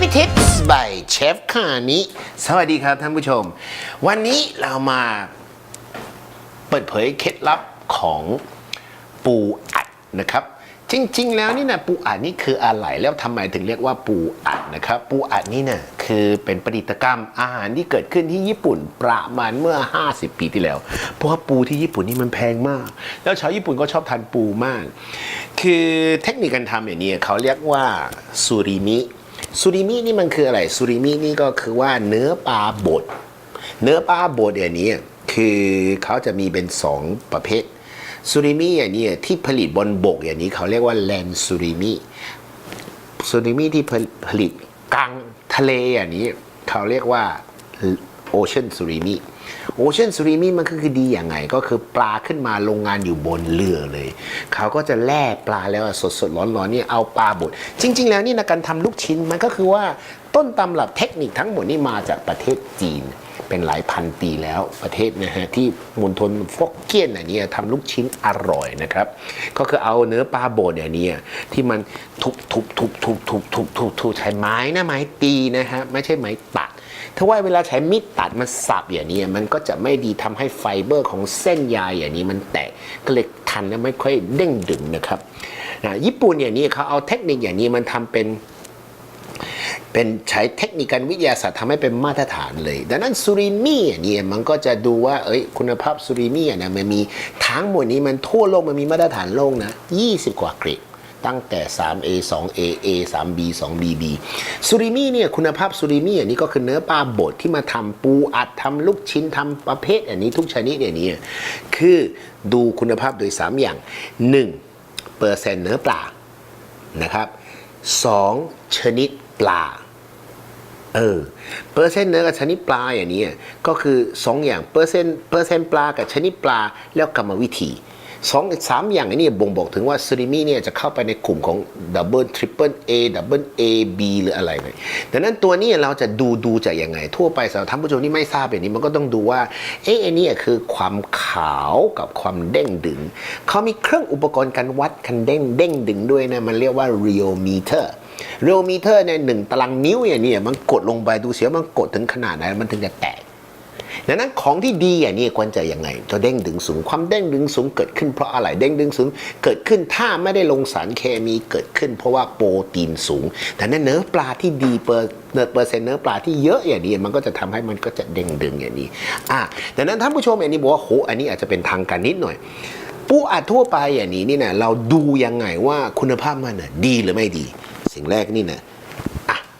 Tips by Chef คานิสวัสดีครับท่านผู้ชม วันนี้เรามาเปิดเผยเคล็ดลับของปูอัดนะครับ จริง ๆ แล้วนี่นะปูอัดนี่คืออะไรแล้วทำไมถึงเรียกว่าปูอัดนะครับ ปูอัดนี่นะคือเป็นประดิษฐกรรมอาหารที่เกิดขึ้นที่ญี่ปุ่นประมาณเมื่อ 50 ปีที่แล้ว เพราะว่าปูที่ญี่ปุ่นนี่มันแพงมาก แล้วชาวญี่ปุ่นก็ชอบทานปูมาก คือเทคนิคการทำอย่างนี้เขาเรียกว่าซูริมิ ซูริมินี่มันคืออะไรซูริมินี่ก็คือว่าเนื้อปลาบด เนื้อปลาบดอย่างนี้คือเขาจะมีเป็นสองประเภทซูริมิอย่างนี้ที่ผลิตบนบกอย่างนี้เขาเรียกว่าแลนซูริมิซูริมิที่ผลิตกลางทะเลอย่างนี้เขาเรียกว่า โอเชียนซูริมิโอเชียนซูริมิมันก็คือดีอย่างไง ก็คือปลาขึ้นมาโรงงานอยู่บนเรือเลย เขาก็จะแล่ปลาแล้วสดสดร้อนๆนี่เอาปลาบด จริง ๆ แล้วนี่นะการทำลูกชิ้นมันก็คือว่าต้นตำรับเทคนิคทั้งหมดนี่มาจากประเทศจีนเป็นหลายพันปีแล้วประเทศนะฮะที่มณฑลฟกเกี้ยนอันนี้ทำลูกชิ้นอร่อยนะครับ ก็คือเอาเนื้อปลาโบดอย่างนี้ที่มันทุบทุบทุบทุบทุบทุบทุบทุบใช้ไม้นะไม้ตีนะฮะไม่ใช่ไม้ตัด ถ้าว่าเวลาใช้มีดตัดมันสับอย่างนี้มันก็จะไม่ดีทำให้ไฟเบอร์ของเส้นใยอย่างนี้มันแตกก็เลยทันแล้วไม่ค่อยเด้งดึงนะครับญี่ปุ่นอย่างนี้เขาเอาเทคนิคอย่างนี้มันทำเป็นเป็นใช้เทคนิคการวิทยาศาสตร์ทำให้เป็นมาตรฐานเลย ดังนั้นซูริมิเนี่ยมันก็จะดูว่าเอ้ยคุณภาพซูริมิเนี่ยมันมีทั้งหมดนี้มันทั่วโลกมันมีมาตรฐานโลกนะ 20 กว่าเกรด ตั้งแต่ 3A 2A A 3B 2BB ซูริมิเนี่ยคุณภาพซูริมิอันนี้ก็คือเนื้อปลาบดที่มาทำปูอัดทำลูกชิ้นทำประเภทอันนี้ทุกชนิดเนี่ยนี้คือดูคุณภาพโดย 3 อย่าง 1. เปอร์เซ็นต์เนื้อปลานะครับสองชนิดปลาเออเปอร์เซ็นต์เนื้อกับชนิดปลาอย่างนี้ก็คือสองอย่างเปอร์เซ็นต์เปอร์เซ็นต์ปลากับชนิดปลาแล้วกรรมวิธี สองสามอย่างนี้บ่งบอกถึงว่าซูริมิเนี่ยจะเข้าไปในกลุ่มของดับเบิลทริปเปิลเอดับเบิลเอบีหรืออะไรเลยดังนั้นตัวนี้เราจะดูดูจากยังไง ทั่วไปสำหรับท่านผู้ชมที่ไม่ทราบอย่างนี้มันก็ต้องดูว่าเอ๊ะอันนี้คือความขาวกับความเด้งดึง เขามีเครื่องอุปกรณ์การวัดคันเด้งเด้งดึงด้วยนะมันเรียกว่า rheometer เรียลมีเตอร์ในหนึ่งตารางนิ้วอย่างนี้มันกดลงไปดูเสียมันกดถึงขนาดไหนมันถึงจะแตก ดังนั้นของที่ดีอย่างนี้ควรจะยังไงจะเด้งดึงสูง ความเด้งดึงสูงเกิดขึ้นเพราะอะไรเด้งดึงสูง เกิดขึ้นถ้าไม่ได้ลงสารเคมีเกิดขึ้น เพราะว่าโปรตีนสูง แต่นั้นเนื้อปลาที่ดีเปอร์เปอร์เซ็นต์เนื้อปลาที่เยอะอย่างนี้มันก็จะทำให้มันก็จะเด้งดึงอย่างนี้อะดังนั้นท่านผู้ชมอย่างนี้บอกว่าโหอันนี้อาจจะเป็นทางการนิดหน่อยปูอัดทั่วไปอย่างนี้นี่นะเราดูยังไงว่าคุณภาพมันนะดีหรือไม่ดี สิ่งแรกนี่นะ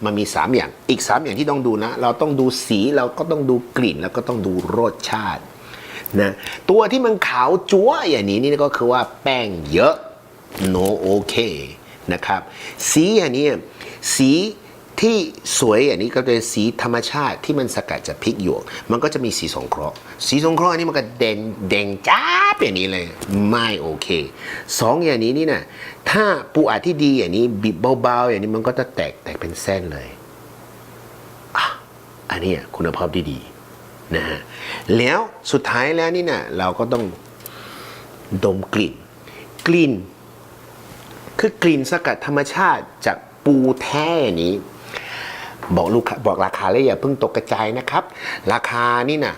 มันมี 3 อย่าง อีก 3 อย่างที่ต้องดูนะ เราต้องดูสี เราก็ต้องดูกลิ่น แล้วก็ต้องดูรสชาตินะ ตัวที่มันขาวจั๊วอย่างนี้นี่ก็คือว่าแป้งเยอะ no okay นะครับ สีอย่างนี้ สี ที่สวยอย่างนี้ก็เป็นสีธรรมชาติที่มันสกัดจากพริกหยวก มันก็จะมีสีสงเคราะห์ สีสงเคราะห์อันนี้มันก็เด่นเด่งจ้าบอย่างนี้เลย ไม่โอเคสองอย่างนี้นี่นะถ้าปูอัดที่ดีอย่างนี้บีบเบาๆอย่างนี้มันก็จะแตกแตกเป็นเส้นเลยอะอันนี้คุณภาพที่ดีนะฮะแล้วสุดท้ายแล้วนี่นะเราก็ต้องดมกลิ่น กลิ่น คือกลิ่นสกัดธรรมชาติจากปูแท้นี้ บอกลูกบอกราคาเลยอย่าเพิ่งตกกระจายนะครับ ราคานี่นะ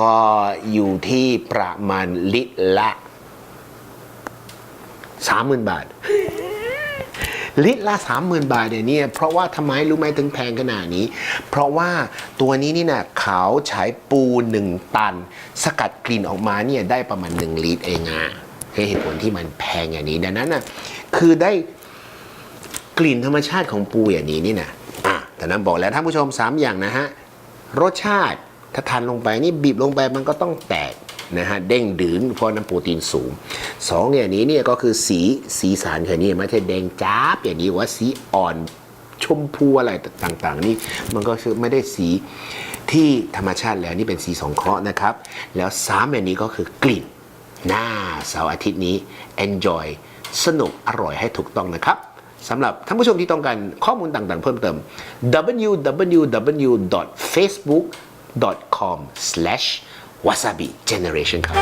ก็อยู่ที่ประมาณลิตรละสามหมื่นบาท ลิตรละสามหมื่นบาทเนี่ยเนี่ยเพราะว่าทำไมรู้ไหมถึงแพงขนาดนี้ เพราะว่าตัวนี้นี่นะเขาใช้ปูหนึ่งตัน สกัดกลิ่นออกมาเนี่ยได้ประมาณหนึ่งลิตรเองอะให้เหตุผลที่มันแพงอย่างนี้ดังนั้นนะคือได้กลิ่นธรรมชาติของปูอย่างนี้นี่น่ะ แต่นั้นบอกแล้วท่านผู้ชม 3 อย่างนะฮะรสชาติถ้าทานลงไปนี่บีบลงไปมันก็ต้องแตกนะฮะเด้งดืนเพราะน้ำโปรตีนสูงสองเนี่ยนี้เนี่ยก็คือสีสีสันแค่นี้ไม่ใช่แดงจ้าบอย่างนี้ว่าสีอ่อนชมพูอะไรต่างๆ นี่มันก็คือไม่ได้สีที่ธรรมชาติแล้วนี่เป็นสีสองเคราะห์นะครับ แล้วสามอย่างนี้ก็คือกลิ่นหน้าเสาร์อาทิตย์นี้ enjoy สนุกอร่อยให้ถูกต้องนะครับ สำหรับท่านผู้ชมที่ต้องการข้อมูลต่างๆ เพิ่มเติม www.facebook.com/wasabi generation ครับ